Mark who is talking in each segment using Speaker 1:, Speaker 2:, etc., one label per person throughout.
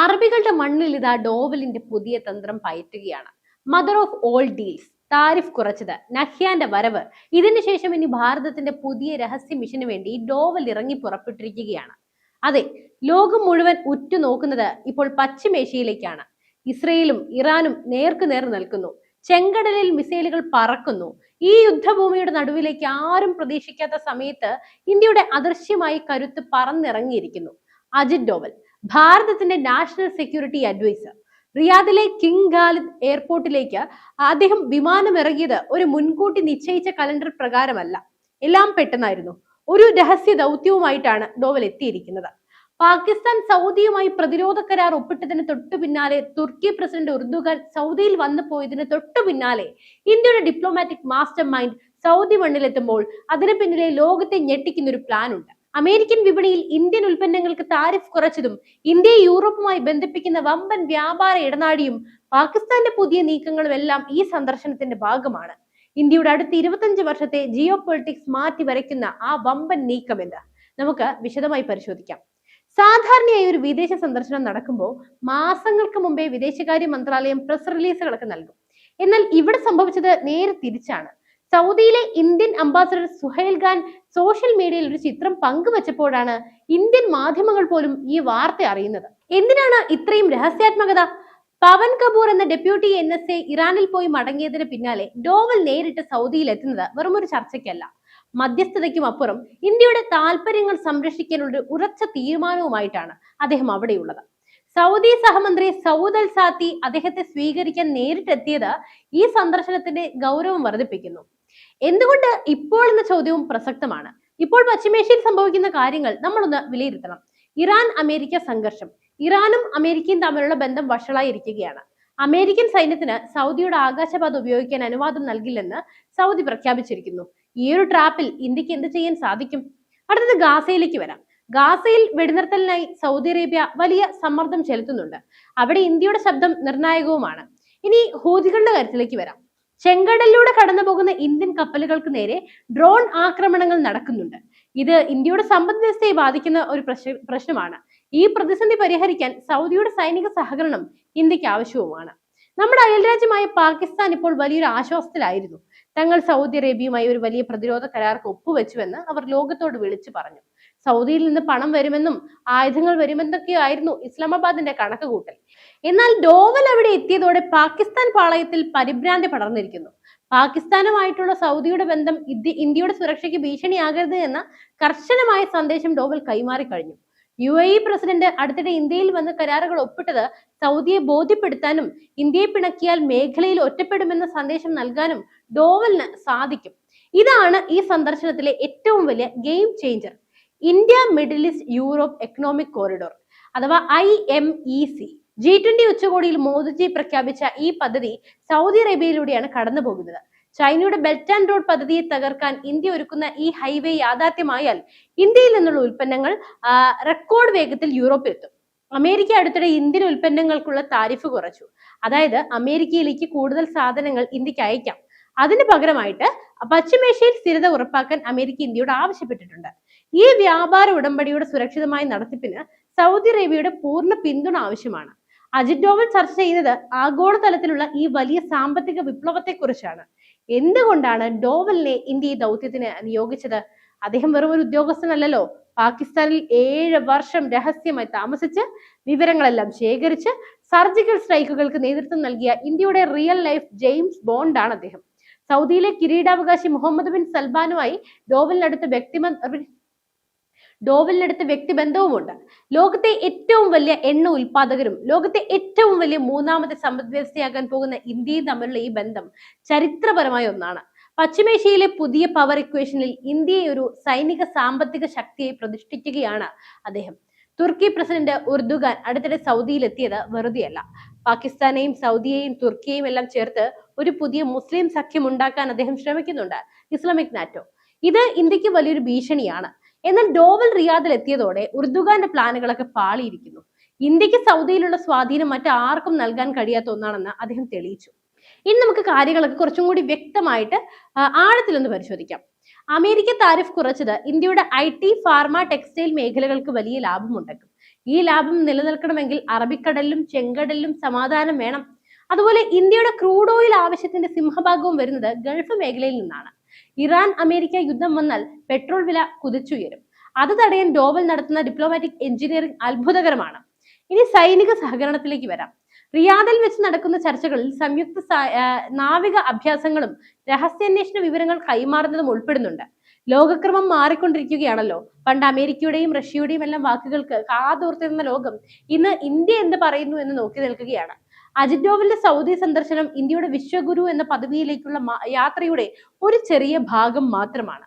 Speaker 1: അറബികളുടെ മണ്ണിൽ ഇതാ ഡോവലിന്റെ പുതിയ തന്ത്രം പയറ്റുകയാണ്. Mother of all deals tariff കുറച്ചത്. നഹ്യാന്റെ വരവ്. ഇതിനുശേഷം ഇനി ഭാരതത്തിന്റെ പുതിയ രഹസ്യ മിഷന് വേണ്ടി ഡോവൽ ഇറങ്ങി പുറപ്പെട്ടിരിക്കുകയാണ്. അതെ ലോകം മുഴുവൻ ഉറ്റുനോക്കുന്നത് ഇപ്പോൾ പശ്ചിമേഷ്യയിലേക്കാണ്. ഇസ്രയേലും ഇറാനും നേർക്ക് നേർ നിൽക്കുന്നു. ചെങ്കടലിൽ മിസൈലുകൾ പറക്കുന്നു. ഈ യുദ്ധഭൂമിയുടെ നടുവിലേക്ക് ആരും പ്രതീക്ഷിക്കാത്ത സമയത്ത് ഇന്ത്യയുടെ അദൃശ്യമായി കരുത്ത് പറന്നിറങ്ങിയിരിക്കുന്നു. അജിത് ഡോവൽ. ഭാരതത്തിന്റെ നാഷണൽ സെക്യൂരിറ്റി അഡ്വൈസർ. റിയാദിലെ കിങ് ഖാലിദ് എയർപോർട്ടിലേക്ക് അദ്ദേഹം വിമാനം ഇറങ്ങിയത് ഒരു മുൻകൂട്ടി നിശ്ചയിച്ച കലണ്ടർ പ്രകാരമല്ല. എല്ലാം പെട്ടെന്നായിരുന്നു. ഒരു രഹസ്യ ദൗത്യവുമായിട്ടാണ് ഡോവൽ എത്തിയിരിക്കുന്നത്. പാകിസ്ഥാൻ സൗദിയുമായി പ്രതിരോധ കരാർ ഒപ്പിട്ടതിന് തൊട്ടു പിന്നാലെ തുർക്കി പ്രസിഡന്റ് ഉർദുഖാൻ സൗദിയിൽ വന്നു പോയതിന് തൊട്ടു പിന്നാലെ ഇന്ത്യയുടെ ഡിപ്ലോമാറ്റിക് മാസ്റ്റർ മൈൻഡ് സൗദി മണ്ണിലെത്തുമ്പോൾ അതിന് പിന്നിലെ ലോകത്തെ ഞെട്ടിക്കുന്ന ഒരു പ്ലാൻ ഉണ്ട്. അമേരിക്കൻ വിപണിയിൽ ഇന്ത്യൻ ഉൽപ്പന്നങ്ങൾക്ക് താരിഫ് കുറച്ചതും ഇന്ത്യയെ യൂറോപ്പുമായി ബന്ധിപ്പിക്കുന്ന വമ്പൻ വ്യാപാര ഇടനാഴിയും പാകിസ്ഥാന്റെ പുതിയ നീക്കങ്ങളും എല്ലാം ഈ സന്ദർശനത്തിന്റെ ഭാഗമാണ്. ഇന്ത്യയുടെ അടുത്ത ഇരുപത്തഞ്ച് വർഷത്തെ ജിയോ പൊളിറ്റിക്സ് മാറ്റി വരയ്ക്കുന്ന ആ വമ്പൻ നീക്കം എന്താ? നമുക്ക് വിശദമായി പരിശോധിക്കാം. സാധാരണയായി ഒരു വിദേശ സന്ദർശനം നടക്കുമ്പോൾ മാസങ്ങൾക്ക് മുമ്പേ വിദേശകാര്യ മന്ത്രാലയം പ്രസ് റിലീസുകളൊക്കെ നൽകും. എന്നാൽ ഇവിടെ സംഭവിച്ചത് നേരെ തിരിച്ചാണ്. സൗദിയിലെ Indian ambassador Suhail Khan social മീഡിയയിൽ ഒരു ചിത്രം പങ്കുവച്ചപ്പോഴാണ് ഇന്ത്യൻ മാധ്യമങ്ങൾ പോലും ഈ വാർത്ത അറിയുന്നത്. എന്തിനാണ് ഇത്രയും രഹസ്യാത്മകത? പവൻ കപൂർ എന്ന ഡെപ്യൂട്ടി എൻ എസ് എ ഇറാനിൽ പോയി മടങ്ങിയതിന് പിന്നാലെ ഡോവൽ നേരിട്ട് സൗദിയിൽ എത്തുന്നത് വെറും ഒരു ചർച്ചയ്ക്കല്ല. മധ്യസ്ഥതയ്ക്കും അപ്പുറം ഇന്ത്യയുടെ താല്പര്യങ്ങൾ സംരക്ഷിക്കാനുള്ള ഉറച്ച തീരുമാനവുമായിട്ടാണ് അദ്ദേഹം അവിടെയുള്ളത്. സൗദി സഹമന്ത്രി സൗദ് അൽ സാത്തി അദ്ദേഹത്തെ സ്വീകരിക്കാൻ നേരിട്ടെത്തിയത് ഈ സന്ദർശനത്തിന്റെ ഗൗരവം വർദ്ധിപ്പിക്കുന്നു. എന്തുകൊണ്ട് ഇപ്പോൾ എന്ന ചോദ്യവും പ്രസക്തമാണ്. ഇപ്പോൾ പശ്ചിമേഷ്യയിൽ സംഭവിക്കുന്ന കാര്യങ്ങൾ നമ്മളൊന്ന് വിലയിരുത്തണം. ഇറാൻ അമേരിക്ക സംഘർഷം. ഇറാനും അമേരിക്കയും തമ്മിലുള്ള ബന്ധം വഷളായിരിക്കുകയാണ് അമേരിക്കൻ സൈന്യത്തിന് സൗദിയുടെ ആകാശപാത ഉപയോഗിക്കാൻ അനുവാദം നൽകില്ലെന്ന് സൗദി പ്രഖ്യാപിച്ചിരിക്കുന്നു. ഈ ഒരു ട്രാപ്പിൽ ഇന്ത്യയ്ക്ക് എന്ത് ചെയ്യാൻ സാധിക്കും? അടുത്തത് ഗാസയിലേക്ക് വരാം. ഗാസയിൽ വെടിനിർത്തലിനായി സൗദി അറേബ്യ വലിയ സമ്മർദ്ദം ചെലുത്തുന്നുണ്ട്. അവിടെ ഇന്ത്യയുടെ ശബ്ദം നിർണായകവുമാണ്. ഇനി ഹൂതികളുടെ കാര്യത്തിലേക്ക് വരാം. ചെങ്കടലിലൂടെ കടന്നു പോകുന്ന ഇന്ത്യൻ കപ്പലുകൾക്ക് നേരെ ഡ്രോൺ ആക്രമണങ്ങൾ നടക്കുന്നുണ്ട്. ഇത് ഇന്ത്യയുടെ സമ്പദ് വ്യവസ്ഥയെ ബാധിക്കുന്ന ഒരു പ്രശ് പ്രശ്നമാണ്. ഈ പ്രതിസന്ധി പരിഹരിക്കാൻ സൗദിയുടെ സൈനിക സഹകരണം ഇന്ത്യയ്ക്ക് ആവശ്യവുമാണ്. നമ്മുടെ അയൽരാജ്യമായ പാകിസ്ഥാൻ ഇപ്പോൾ വലിയൊരു ആശ്വാസത്തിലായിരുന്നു. തങ്ങൾ സൗദി അറേബ്യയുമായി ഒരു വലിയ പ്രതിരോധ കരാർക്ക് ഒപ്പുവെച്ചുവെന്ന് അവർ ലോകത്തോട് വിളിച്ചു പറഞ്ഞു. സൗദിയിൽ നിന്ന് പണം വരുമെന്നും ആയുധങ്ങൾ വരുമെന്നൊക്കെയായിരുന്നു ഇസ്ലാമാബാദിന്റെ കണക്ക് കൂട്ടൽ എന്നാൽ ഡോവൽ അവിടെ എത്തിയതോടെ പാകിസ്ഥാൻ പാളയത്തിൽ പരിഭ്രാന്തി പടർന്നിരിക്കുന്നു. പാകിസ്ഥാനുമായിട്ടുള്ള സൗദിയുടെ ബന്ധം ഇന്ത്യ ഇന്ത്യയുടെ സുരക്ഷയ്ക്ക് ഭീഷണിയാകരുത് എന്ന കർശനമായ സന്ദേശം ഡോവൽ കൈമാറി കഴിഞ്ഞു യു എ ഇ പ്രസിഡന്റ് അടുത്തിടെ ഇന്ത്യയിൽ വന്ന് കരാറുകൾ ഒപ്പിട്ടത് സൗദിയെ ബോധ്യപ്പെടുത്താനും ഇന്ത്യയെ പിണക്കിയാൽ മേഖലയിൽ ഒറ്റപ്പെടുമെന്ന സന്ദേശം നൽകാനും ഡോവലിന് സാധിക്കും. ഇതാണ് ഈ സന്ദർശനത്തിലെ ഏറ്റവും വലിയ game changer. India middle east Europe economic corridor അഥവാ I M E C G twenty ഉച്ചകോടിയിൽ മോദിജി പ്രഖ്യാപിച്ച ഈ പദ്ധതി സൗദി അറേബ്യയിലൂടെയാണ് കടന്നു പോകുന്നത്. ചൈനയുടെ ബെൽറ്റ് ആൻഡ് റോഡ് പദ്ധതിയെ തകർക്കാൻ ഇന്ത്യ ഒരുക്കുന്ന ഈ ഹൈവേ യാഥാർത്ഥ്യമായാൽ ഇന്ത്യയിൽ നിന്നുള്ള ഉൽപ്പന്നങ്ങൾ റെക്കോർഡ് വേഗത്തിൽ യൂറോപ്പിൽ എത്തും. അമേരിക്ക അടുത്തിടെ ഇന്ത്യൻ ഉൽപ്പന്നങ്ങൾക്കുള്ള താരിഫ് കുറച്ചു. അതായത് അമേരിക്കയിലേക്ക് കൂടുതൽ സാധനങ്ങൾ ഇന്ത്യയ്ക്ക് അയക്കാം. അതിന് പകരമായിട്ട് പശ്ചിമേഷ്യയിൽ സ്ഥിരത ഉറപ്പാക്കാൻ അമേരിക്ക ഇന്ത്യയോട് ആവശ്യപ്പെട്ടിട്ടുണ്ട്. ഈ വ്യാപാര ഉടമ്പടിയുടെ സുരക്ഷിതമായ നടത്തിപ്പിന് സൗദി അറേബ്യയുടെ പൂർണ പിന്തുണ ആവശ്യമാണ്. അജിത് ഡോവൽ ചർച്ച ചെയ്യുന്നത് ആഗോളതലത്തിലുള്ള ഈ വലിയ സാമ്പത്തിക വിപ്ലവത്തെക്കുറിച്ചാണ്. എന്തുകൊണ്ടാണ് ഡോവലിനെ ഇന്ത്യ ഈ ദൗത്യത്തിന് നിയോഗിച്ചത്? അദ്ദേഹം വെറും ഒരു ഉദ്യോഗസ്ഥനല്ലല്ലോ. പാകിസ്ഥാനിൽ ഏഴ് വർഷം രഹസ്യമായി താമസിച്ച് വിവരങ്ങളെല്ലാം ശേഖരിച്ച് സർജിക്കൽ സ്ട്രൈക്കുകൾക്ക് നേതൃത്വം നൽകിയ ഇന്ത്യയുടെ റിയൽ ലൈഫ് ജെയിംസ് ബോണ്ടാണ് അദ്ദേഹം. സൗദിയിലെ കിരീടാവകാശി മുഹമ്മദ് ബിൻ സൽമാനുമായി ഡോവലിനടുത്ത് വ്യക്തിബന്ധ ഡോവലിനടുത്ത് വ്യക്തിബന്ധവുമുണ്ട്. ലോകത്തെ ഏറ്റവും വലിയ എണ്ണ ഉൽപാദകരും ലോകത്തെ ഏറ്റവും വലിയ മൂന്നാമത്തെ സമ്പദ് വ്യവസ്ഥയാകാൻ പോകുന്ന ഇന്ത്യയും തമ്മിലുള്ള ഈ ബന്ധം ചരിത്രപരമായ ഒന്നാണ്. പശ്ചിമേഷ്യയിലെ പുതിയ പവർ ഇക്വേഷനിൽ ഇന്ത്യയെ ഒരു സൈനിക സാമ്പത്തിക ശക്തിയെ പ്രതിഷ്ഠിക്കുകയാണ് അദ്ദേഹം. തുർക്കി പ്രസിഡന്റ് ഉർദുഖാൻ അടുത്തിടെ സൗദിയിലെത്തിയത് വെറുതെയല്ല. പാകിസ്ഥാനെയും സൗദിയെയും തുർക്കിയെയും എല്ലാം ചേർത്ത് ഒരു പുതിയ മുസ്ലിം സഖ്യം ഉണ്ടാക്കാൻ അദ്ദേഹം ശ്രമിക്കുന്നുണ്ട് ഇസ്ലാമിക് നാറ്റോ. ഇത് ഇന്ത്യയ്ക്ക് വലിയൊരു ഭീഷണിയാണ്. എന്നാൽ ഡോവൽ റിയാദിൽ എത്തിയതോടെ ഉർദുഖാന്റെ പ്ലാനുകളൊക്കെ പാളിയിരിക്കുന്നു. ഇന്ത്യയ്ക്ക് സൗദിയിലുള്ള സ്വാധീനം മറ്റാർക്കും നൽകാൻ കഴിയാത്ത ഒന്നാണെന്ന് അദ്ദേഹം തെളിയിച്ചു. ഇനി നമുക്ക് കാര്യങ്ങളൊക്കെ കുറച്ചും കൂടി വ്യക്തമായിട്ട് ആഴത്തിലൊന്ന് പരിശോധിക്കാം. അമേരിക്ക താരിഫ് കുറച്ചത് ഇന്ത്യയുടെ ഐ ടി ഫാർമ ടെക്സ്റ്റൈൽ മേഖലകൾക്ക് വലിയ ലാഭമുണ്ടാക്കും. ഈ ലാഭം നിലനിൽക്കണമെങ്കിൽ അറബിക്കടലിലും ചെങ്കടലിലും സമാധാനം വേണം. അതുപോലെ ഇന്ത്യയുടെ ക്രൂഡ് ഓയിൽ ആവശ്യത്തിന്റെ സിംഹഭാഗവും വരുന്നത് ഗൾഫ് മേഖലയിൽ നിന്നാണ്. ഇറാൻ അമേരിക്ക യുദ്ധം വന്നാൽ പെട്രോൾ വില കുതിച്ചുയരും. അത് തടയാൻ ഡോവൽ നടത്തുന്ന ഡിപ്ലോമാറ്റിക് എഞ്ചിനീയറിംഗ് അത്ഭുതകരമാണ്. ഇനി സൈനിക സഹകരണത്തിലേക്ക് വരാം. റിയാദിൽ വെച്ച് നടക്കുന്ന ചർച്ചകളിൽ സംയുക്ത നാവിക അഭ്യാസങ്ങളും രഹസ്യാന്വേഷണ വിവരങ്ങൾ കൈമാറുന്നതും ഉൾപ്പെടുന്നുണ്ട്. ലോകക്രമം മാറിക്കൊണ്ടിരിക്കുകയാണല്ലോ. പണ്ട് അമേരിക്കയുടെയും റഷ്യയുടെയും എല്ലാം വാക്കുകൾക്ക് കാതോർത്തിരുന്ന ലോകം ഇന്ന് ഇന്ത്യ എന്ത് പറയുന്നു എന്ന് നോക്കി നിൽക്കുകയാണ്. അജിത് ഡോവലിന്റെ സൗദി സന്ദർശനം ഇന്ത്യയുടെ വിശ്വഗുരു എന്ന പദവിയിലേക്കുള്ള യാത്രയുടെ ഒരു ചെറിയ ഭാഗം മാത്രമാണ്.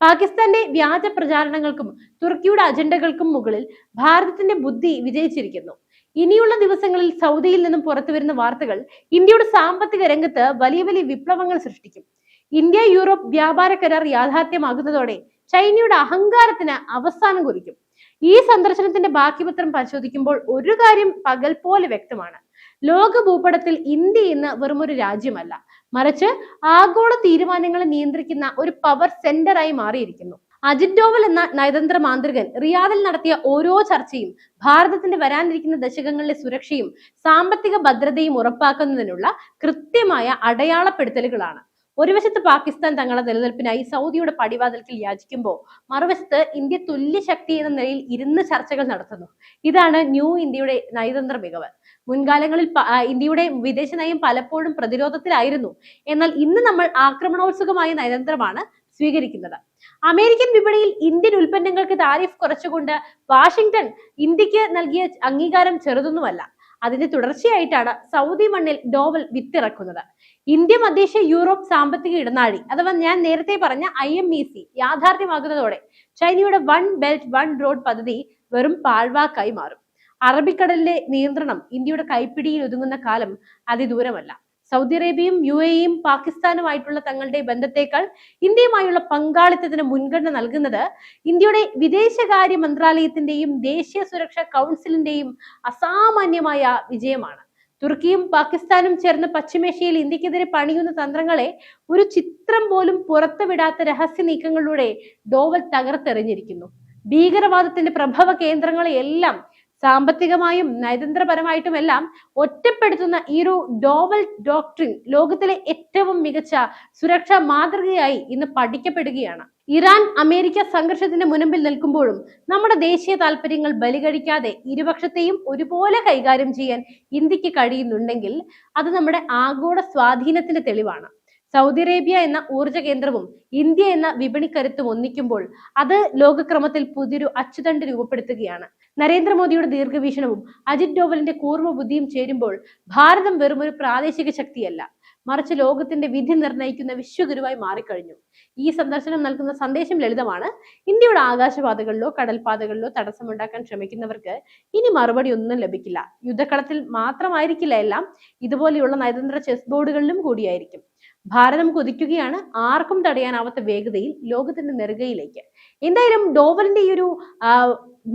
Speaker 1: പാകിസ്ഥാന്റെ വ്യാജ പ്രചാരണങ്ങൾക്കും തുർക്കിയുടെ അജണ്ടകൾക്കും മുകളിൽ ഭാരതത്തിന്റെ ബുദ്ധി വിജയിച്ചിരിക്കുന്നു. ഇനിയുള്ള ദിവസങ്ങളിൽ സൗദിയിൽ നിന്നും പുറത്തു വരുന്ന വാർത്തകൾ ഇന്ത്യയുടെ സാമ്പത്തിക രംഗത്ത് വലിയ വലിയ വിപ്ലവങ്ങൾ സൃഷ്ടിക്കും. ഇന്ത്യ യൂറോപ്പ് വ്യാപാര കരാർ യാഥാർത്ഥ്യമാകുന്നതോടെ ചൈനയുടെ അഹങ്കാരത്തിന് അവസാനം കുറിക്കും. ഈ സന്ദർശനത്തിന്റെ ബാക്കി പത്രം പരിശോധിക്കുമ്പോൾ ഒരു കാര്യം പകൽ പോലെ വ്യക്തമാണ്. ലോക ഭൂപടത്തിൽ ഇന്ത്യ ഇന്ന് ഒരു രാജ്യമല്ല. മറിച്ച് ആഗോള തീരുമാനങ്ങളെ നിയന്ത്രിക്കുന്ന ഒരു പവർ സെന്ററായി മാറിയിരിക്കുന്നു. അജിത് ഡോവൽ എന്ന നയതന്ത്ര മാന്ത്രികൻ റിയാദിൽ നടത്തിയ ഓരോ ചർച്ചയും ഭാരതത്തിന്റെ വരാനിരിക്കുന്ന ദശകങ്ങളിലെ സുരക്ഷയും സാമ്പത്തിക ഭദ്രതയും ഉറപ്പാക്കുന്നതിനുള്ള കൃത്യമായ അടയാളപ്പെടുത്തലുകളാണ്. ഒരു വശത്ത് പാകിസ്ഥാൻ തങ്ങളുടെ നിലനിൽപ്പിനായി സൗദിയുടെ പടിവാതിൽക്കിൽ യാചിക്കുമ്പോൾ മറുവശത്ത് ഇന്ത്യ തുല്യ ശക്തി എന്ന നിലയിൽ ഇരുന്ന് ചർച്ചകൾ നടത്തുന്നു. ഇതാണ് ന്യൂ ഇന്ത്യയുടെ നയതന്ത്ര മികവ്. മുൻകാലങ്ങളിൽ ഇന്ത്യയുടെ വിദേശ നയം പലപ്പോഴും പ്രതിരോധത്തിലായിരുന്നു. എന്നാൽ ഇന്ന് നമ്മൾ ആക്രമണോത്സുകമായ നയതന്ത്രമാണ് സ്വീകരിക്കുന്നത്. അമേരിക്കൻ വിപണിയിൽ ഇന്ത്യൻ ഉൽപ്പന്നങ്ങൾക്ക് താരിഫ് കുറച്ചുകൊണ്ട് വാഷിംഗ്ടൺ ഇന്ത്യയ്ക്ക് നൽകിയ അംഗീകാരം ചെറുതൊന്നുമല്ല. അതിന്റെ തുടർച്ചയായിട്ടാണ് സൗദി മണ്ണിൽ ഡോവൽ വിത്തിറക്കുന്നത്. ഇന്ത്യ മധ്യേഷ്യ യൂറോപ്പ് സാമ്പത്തിക ഇടനാഴി അഥവാ ഞാൻ നേരത്തെ പറഞ്ഞ ഐ എം ഇ സി യാഥാർത്ഥ്യമാകുന്നതോടെ ചൈനയുടെ വൺ ബെൽറ്റ് വൺ റോഡ് പദ്ധതി വെറും പാഴ്വാക്കായി മാറും. അറബിക്കടലിലെ നിയന്ത്രണം ഇന്ത്യയുടെ കൈപ്പിടിയിൽ ഒതുങ്ങുന്ന കാലം അതിദൂരമല്ല. സൗദി അറേബ്യയും യു എയും പാകിസ്ഥാനുമായിട്ടുള്ള തങ്ങളുടെ ബന്ധത്തേക്കാൾ ഇന്ത്യയുമായുള്ള പങ്കാളിത്തത്തിന് മുൻഗണന നൽകുന്നത് ഇന്ത്യയുടെ വിദേശകാര്യ മന്ത്രാലയത്തിന്റെയും ദേശീയ സുരക്ഷാ കൗൺസിലിന്റെയും അസാമാന്യമായ വിജയമാണ്. തുർക്കിയും പാകിസ്ഥാനും ചേർന്ന് പശ്ചിമേഷ്യയിൽ ഇന്ത്യക്കെതിരെ പണിയുന്ന തന്ത്രങ്ങളെ ഒരു ചിത്രം പോലും പുറത്തുവിടാത്ത രഹസ്യ നീക്കങ്ങളിലൂടെ ഡോവൽ തകർത്തെറിഞ്ഞിരിക്കുന്നു. ഭീകരവാദത്തിന്റെ പ്രഭവ കേന്ദ്രങ്ങളെയെല്ലാം സാമ്പത്തികമായും നയതന്ത്രപരമായിട്ടുമെല്ലാം ഒറ്റപ്പെടുത്തുന്ന ഈ ഒരു ഡോവൽ ഡോക്ട്രിൻ ലോകത്തിലെ ഏറ്റവും മികച്ച സുരക്ഷാ മാതൃകയായി ഇന്ന് പഠിക്കപ്പെടുകയാണ്. ഇറാൻ അമേരിക്ക സംഘർഷത്തിന്റെ മുൻപിൽ നിൽക്കുമ്പോഴും നമ്മുടെ ദേശീയ താല്പര്യങ്ങൾ ബലികഴിക്കാതെ ഇരുപക്ഷത്തെയും ഒരുപോലെ കൈകാര്യം ചെയ്യാൻ ഇന്ത്യയ്ക്ക് കഴിയുന്നുണ്ടെങ്കിൽ അത് നമ്മുടെ ആഗോള സ്വാധീനത്തിന്റെ തെളിവാണ്. സൗദി അറേബ്യ എന്ന ഊർജ കേന്ദ്രവും ഇന്ത്യ എന്ന വിപണിക്കരുത്തും ഒന്നിക്കുമ്പോൾ അത് ലോകക്രമത്തിൽ പുതിയൊരു അച്ചുതണ്ട് രൂപപ്പെടുത്തുകയാണ്. നരേന്ദ്രമോദിയുടെ ദീർഘവീക്ഷണവും അജിത് ഡോവലിന്റെ കൂർമ്മ ബുദ്ധിയും ചേരുമ്പോൾ ഭാരതം വെറും ഒരു പ്രാദേശിക ശക്തിയല്ല. മറിച്ച് ലോകത്തിന്റെ വിധി നിർണയിക്കുന്ന വിശ്വഗുരുവായി മാറിക്കഴിഞ്ഞു. ഈ സന്ദർശനം നൽകുന്ന സന്ദേശം ലളിതമാണ്. ഇന്ത്യയുടെ ആകാശപാതകളിലോ കടൽപാതകളിലോ തടസ്സമുണ്ടാക്കാൻ ശ്രമിക്കുന്നവർക്ക് ഇനി മറുപടി ഒന്നും ലഭിക്കില്ല. യുദ്ധക്കളത്തിൽ മാത്രമായിരിക്കില്ല എല്ലാം. ഇതുപോലെയുള്ള നയതന്ത്ര ചെസ് ബോർഡുകളിലും കൂടിയായിരിക്കും. ഭാരതം കുതിക്കുകയാണ്. ആർക്കും തടയാനാവാത്ത വേഗതയിൽ ലോകത്തിന്റെ നെറുകയിലേക്ക്. എന്തായാലും ഡോവലിന്റെ ഈ ഒരു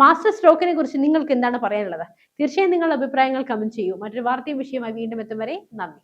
Speaker 1: മാസ്റ്റർ സ്ട്രോക്കിനെ കുറിച്ച് നിങ്ങൾക്ക് എന്താണ് പറയാനുള്ളത്? തീർച്ചയായും നിങ്ങളുടെ അഭിപ്രായങ്ങൾ കമന്റ് ചെയ്യൂ. മറ്റൊരു വാർത്തയും വിഷയമായി വീണ്ടും എത്തും വരെ നന്ദി.